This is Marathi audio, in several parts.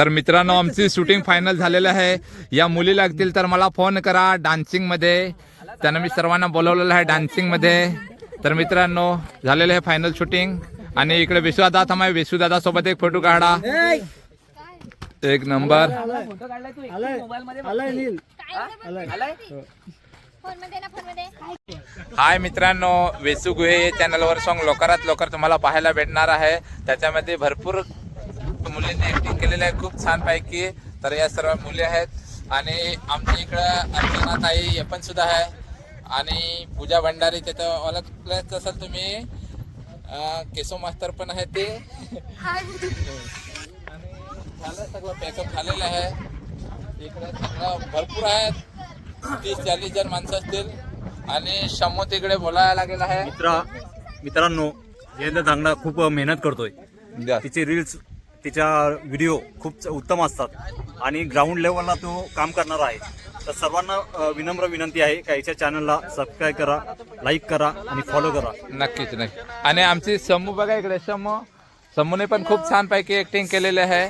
तर मित्रांनो आमची शूटिंग फायनल झालेलं आहे. या मुली लागतील तर मला फोन करा डान्सिंगमध्ये. त्यांना मी सर्वांना बोलवलेलं आहे डान्सिंगमध्ये. तर मित्रांनो झालेलं आहे फायनल शूटिंग आणि इकडे विश्वदादा थांबा विश्वदादा सोबत एक फोटो काढा. एक नंबर फोटो काढलाय तू मोबाईल मध्ये फोनमध्ये ना फोनमध्ये हाय मित्रांनो वेसू गुहे चॅनलवर सॉन्ग लवकरात लवकर तुम्हाला पाहायला भेटणार आहे. त्याच्यामध्ये भरपूर मुलींनी ऍक्टिंग केलेलं आहे खूप छान पैकी तर या सर्व मुली आहेत. आणि आमच्या इकडं अर्चना ताई हे पण सुद्धा आहे. आणि पूजा भंडारी तिथं ओळखलंच असाल तुम्ही. केशव मास्तर पण आहे ते. आणि झालं सगळं पॅकअप झालेलं आहे. इकडे सगळं भरपूर आहेत. तीस चाळीस जण माणसं असतील. आणि शंभू तिकडे बोलायला लागेल आहे. मित्रा मित्रांनो जयंत धांगडा खूप मेहनत करतोय. तिचे रील्स तिच्या व्हिडिओ खूप उत्तम असतात. आणि ग्राउंड लेवलला तो काम करणार आहे. तर सर्वांना विनम्र विनंती आहे का याच्या चॅनलला सबस्क्राईब करा लाईक करा आणि फॉलो करा. नक्कीच नक्की आणि आमची समू बघा इकडे. समूह समूहने पण खूप छान पैकी ऍक्टिंग केलेले आहे.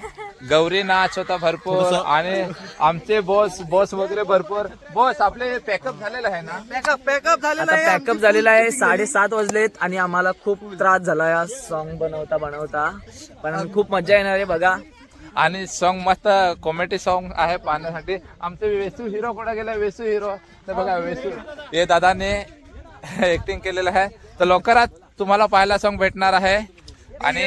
गौरी नाच होता भरपूर आणि आमचे बॉस बॉस वगैरे भरपूर. बॉस आपले पॅकअप झालेलं आहे ना? आता पॅकअप झालेला आहे. साडेसात वाजलेत आणि आम्हाला खूप त्रास झाला. या सॉन्ग बनवता बनवता. पण खूप मजा येणार आहे बघा. आणि सॉन्ग मस्त कॉमेडी सॉन्ग आहे पाहण्यासाठी. आमचे वेसू हिरो कुठे गेला? वेसू हिरो तर बघा वेसू हे दादाने ऍक्टिंग केलेलं आहे. तर लवकरात तुम्हाला पाहायला सॉन्ग भेटणार आहे. आणि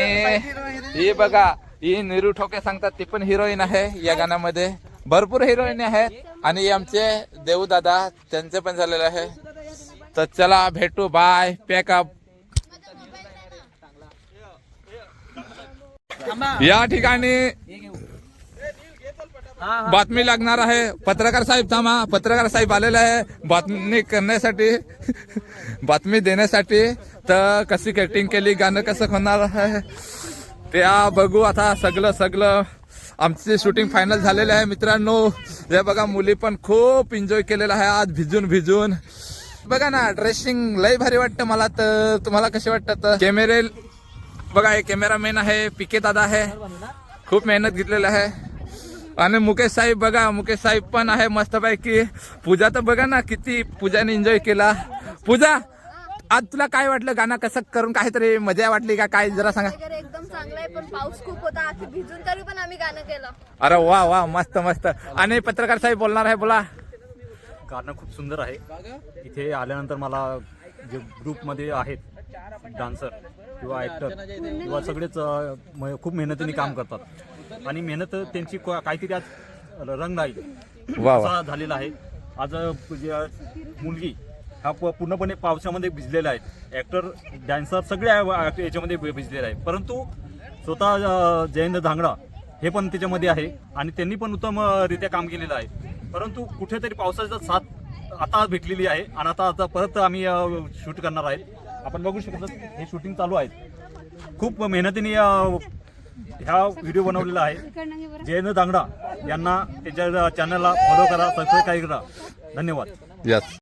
ही बघा ही निरू ठोके सांगतात ती पण हिरोईन आहे या गाण्यामध्ये. भरपूर हिरोईन आहेत. आणि आमचे देऊ दादा त्यांचे पण झालेले आहे. तर चला भेटू बाय पॅकअप या ठिकाणी बातमी लागणार आहे. पत्रकार साहेब थांबा. पत्रकार साहेब आलेले आहे. बातमी करण्यासाठी बातमी देण्यासाठी. तर कशी कटिंग केली गाणं कसं होणार आहे? त्या बघू आता सगळं सगळं. आमची शूटिंग फायनल झालेलं आहे मित्रांनो. हे बघा मुली पण खूप एन्जॉय केलेलं आहे आज भिजून भिजून. बघा ना ड्रेसिंग लय भारी वाटतं मला तर. तुम्हाला कसे वाटतं कॅमेरे बघा हे कॅमेरामॅन आहे पिके दादा आहे. खूप मेहनत घेतलेलं आहे. आणि मुकेश साहेब बघा मुकेश साहेब पण आहे मस्तपैकी. पूजा तर बघा ना किती पूजाने एन्जॉय केला. पूजा! आज तुला काय वाटलं गाणं कसं करून काहीतरी मजा वाटली का? काय जरा सांगा. वगैरे एकदम चांगलं आहे पण पाऊस खूप होता भिजून तरी पण आम्ही गाणं केलं. अरे वा वा मस्त मस्त. आणि पत्रकार साहेब बोलणार आहे बोला. गाणं खूप सुंदर आहे. इथे आल्यानंतर मला जे ग्रुपमध्ये आहेत डान्सर किंवा ॲक्टर किंवा सगळेच अ, म- खूप मेहनतीने काम करतात. आणि मेहनत त्यांची को- काहीतरी आज रंग राहील. वा झालेला आहे. आज अ, जे मुलगी हा प- पूर्णपणे पावसामध्ये भिजलेला आहे. ॲक्टर डॅन्सर सगळे याच्यामध्ये भि- भिजलेले आहे. परंतु स्वतः अ, जयंत धांगडा हे पण त्याच्यामध्ये आहे आणि त्यांनी पण उत्तमरित्या काम केलेलं आहे. परंतु कुठेतरी पावसाचा साथ आता भेटलेली आहे आणि आता आता परत आम्ही शूट करणार आहेत आपण बघू शकतो हे शूटिंग चालू आहे. खूप मेहनतीने ह्या व्हिडिओ बनवलेला आहे. जयंत दांगडा यांना त्याच्या चॅनलला फॉलो करा सबस्क्राईब करा. धन्यवाद. यस